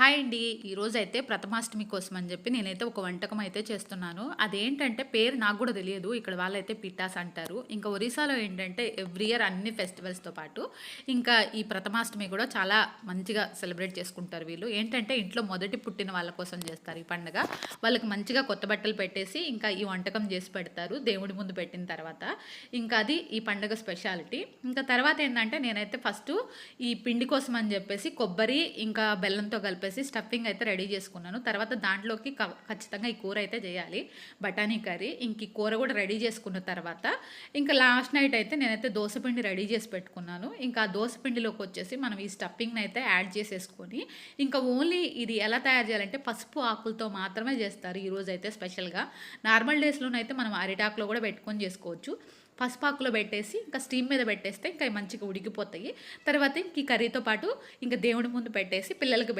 Hi అండి. ఈరోజు అయితే ప్రథమాష్టమి కోసం అని చెప్పి నేనైతే ఒక వంటకం అయితే చేస్తున్నాను. అదేంటంటే పేరు నాకు కూడా తెలియదు. ఇక్కడ వాళ్ళైతే పిటాస్ అంటారు. ఇంకా ఒరిస్సాలో ఏంటంటే ఎవ్రీ ఇయర్ అన్ని ఫెస్టివల్స్తో పాటు ఇంకా ఈ ప్రథమాష్టమి కూడా చాలా మంచిగా సెలబ్రేట్ చేసుకుంటారు వీళ్ళు. ఏంటంటే ఇంట్లో మొదటి పుట్టిన వాళ్ళ కోసం చేస్తారు ఈ పండుగ. వాళ్ళకి మంచిగా కొత్త బట్టలు పెట్టేసి ఇంకా ఈ వంటకం చేసి పెడతారు. దేవుడి ముందు పెట్టిన తర్వాత. ఇంకా అది ఈ పండుగ స్పెషాలిటీ. ఇంకా తర్వాత ఏంటంటే నేనైతే ఫస్ట్ ఈ పిండి కోసం అని చెప్పేసి కొబ్బరి ఇంకా బెల్లంతో కలిపేసి స్టఫింగ్ అయితే రెడీ చేసుకున్నాను. తర్వాత దాంట్లోకి ఖచ్చితంగా ఈ కూర అయితే చేయాలి. బఠానీ కర్రీ ఇంక ఈ కూర కూడా రెడీ చేసుకున్న తర్వాత ఇంకా లాస్ట్ నైట్ అయితే నేనైతే దోశపిండి రెడీ చేసి పెట్టుకున్నాను. ఇంకా ఆ దోశపిండిలోకి వచ్చేసి మనం ఈ స్టఫింగ్ని అయితే యాడ్ చేసేసుకొని ఇంకా ఓన్లీ ఇది ఎలా తయారు చేయాలంటే పసుపు ఆకులతో మాత్రమే చేస్తారు ఈరోజు అయితే స్పెషల్గా. నార్మల్ డేస్లోనైతే మనం అరిటాకులో కూడా పెట్టుకొని చేసుకోవచ్చు. పసుపాకులో పెట్టేసి ఇంకా స్టీమ్ మీద పెట్టేస్తే ఇంకా మంచిగా ఉడికిపోతాయి. తర్వాత ఇంక ఈ కర్రీతో పాటు ఇంకా దేవుడి ముందు పెట్టేసి పిల్లలకి